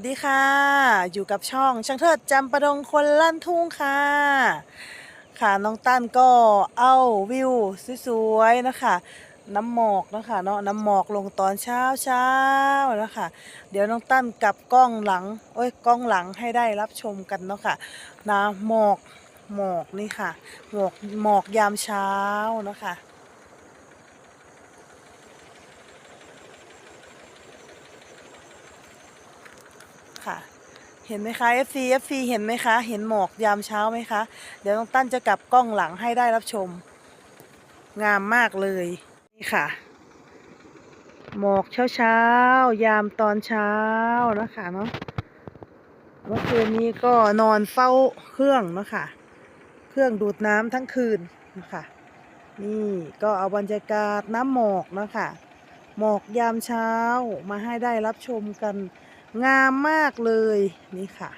สดีค่ะ อยู่กับช่องช่างเทิดจำประดงคนลั่นทุ่งค่ะ ค่ะน้องตั้นก็เอาวิวสวยๆนะคะ น้ำหมอกนะคะเนาะน้ำหมอกลงตอนเช้าเช้านะคะ เดี๋ยวน้องตั้นกลับกล้องหลังโอ้ยกล้องหลังให้ได้รับชมกันเนาะค่ะนะหมอกหมอกนี่ค่ะ หมอกหมอกยามเช้านะคะ ค่ะ เห็นไหมคะ FC FC เห็นไหมคะ เห็นหมอกยามเช้าไหมคะ เดี๋ยวน้องตั้นจะกลับกล้องหลังให้ได้รับชม งามมากเลยนี่ค่ะ หมอกเช้าเช้ายามตอนเช้านะคะเนาะเมื่อคืนนี้ก็นอนเฝ้าเครื่องเนาะคะเครื่องดูดน้ำทั้งคืนนะคะนี่ก็เอาบรรยากาศน้ำหมอกนะคะหมอกยามเช้ามาให้ได้รับชมกัน งามมากเลยนี่ค่ะ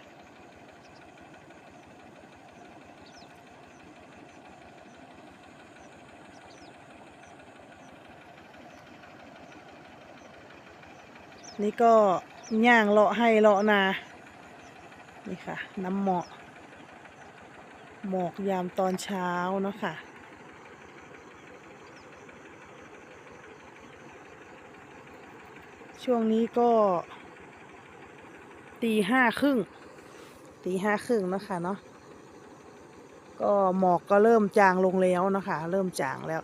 นี่ก็ย่างเลาะให้เลาะนา นี่ค่ะ น้ำหมอกหมอกยามตอนเช้าเนาะค่ะช่วงนี้ก็ ตีห้าครึ่งตีห้าครึ่งนะคะเนาะก็หมอกก็เริ่มจางลงแล้วนะคะ เริ่มจางแล้ว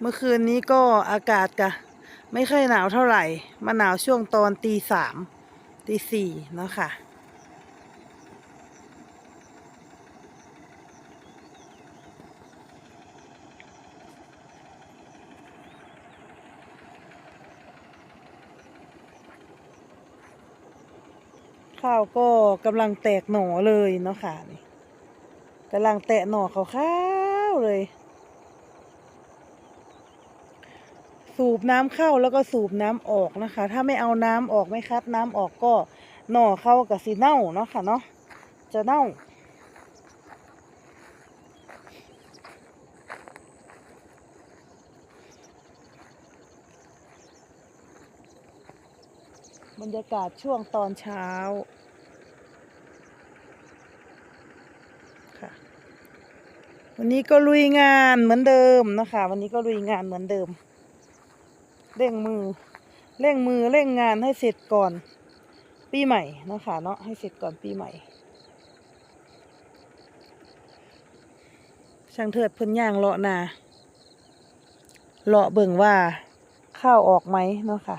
เมื่อคืนนี้ก็อากาศกะไม่ค่อยหนาวเท่าไหร่มาหนาวช่วงตอนตีสามตีสี่เนาะค่ะ ข้าวก็กำลังแตกหน่อเลยเนาะค่ะนี่กำลังแตะหน่อขาวๆเลย สูบน้ำเข้าแล้วก็สูบน้ำออกนะคะ ถ้าไม่เอาน้ำออกไม่คัดน้ำออกก็หน่อเข้ากับสีเน่าเนาะค่ะเนาะจะเน่า บรรยากาศช่วงตอนเช้าค่ะ วันนี้ก็ลุยงานเหมือนเดิมนะคะ วันนี้ก็ลุยงานเหมือนเดิม เร่งมือ เร่งมือเร่งงานให้เสร็จก่อนปีใหม่นะคะเนาะให้เสร็จก่อนปีใหม่ ช่างเถิดพิ่นย่างเลาะนาเลาะเบิ่งว่าข้าวออกไหมเนาะค่ะ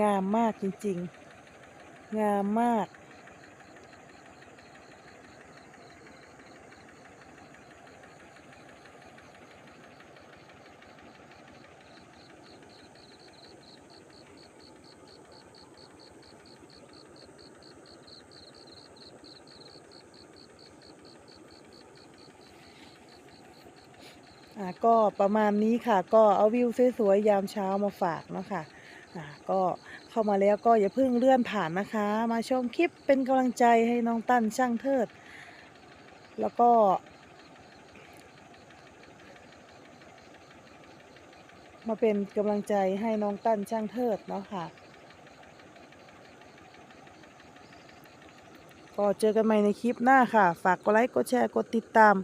งามมากจริงๆ งามมาก อ่าก็ประมาณนี้ค่ะ ก็เอาวิวสวยๆยามเช้ามาฝากเนาะค่ะ อ่าก็เข้ามาแล้วก็อย่าเพิ่งเลื่อนผ่านนะคะ มาชมคลิปเป็นกำลังใจให้น้องตั้นช่างเทิด แล้วก็ มาเป็นกำลังใจให้น้องตั้นช่างเทิดเนาะค่ะ ก็เจอกันใหม่ในคลิปหน้าค่ะ ฝากกดไลค์กดแชร์กดติดตาม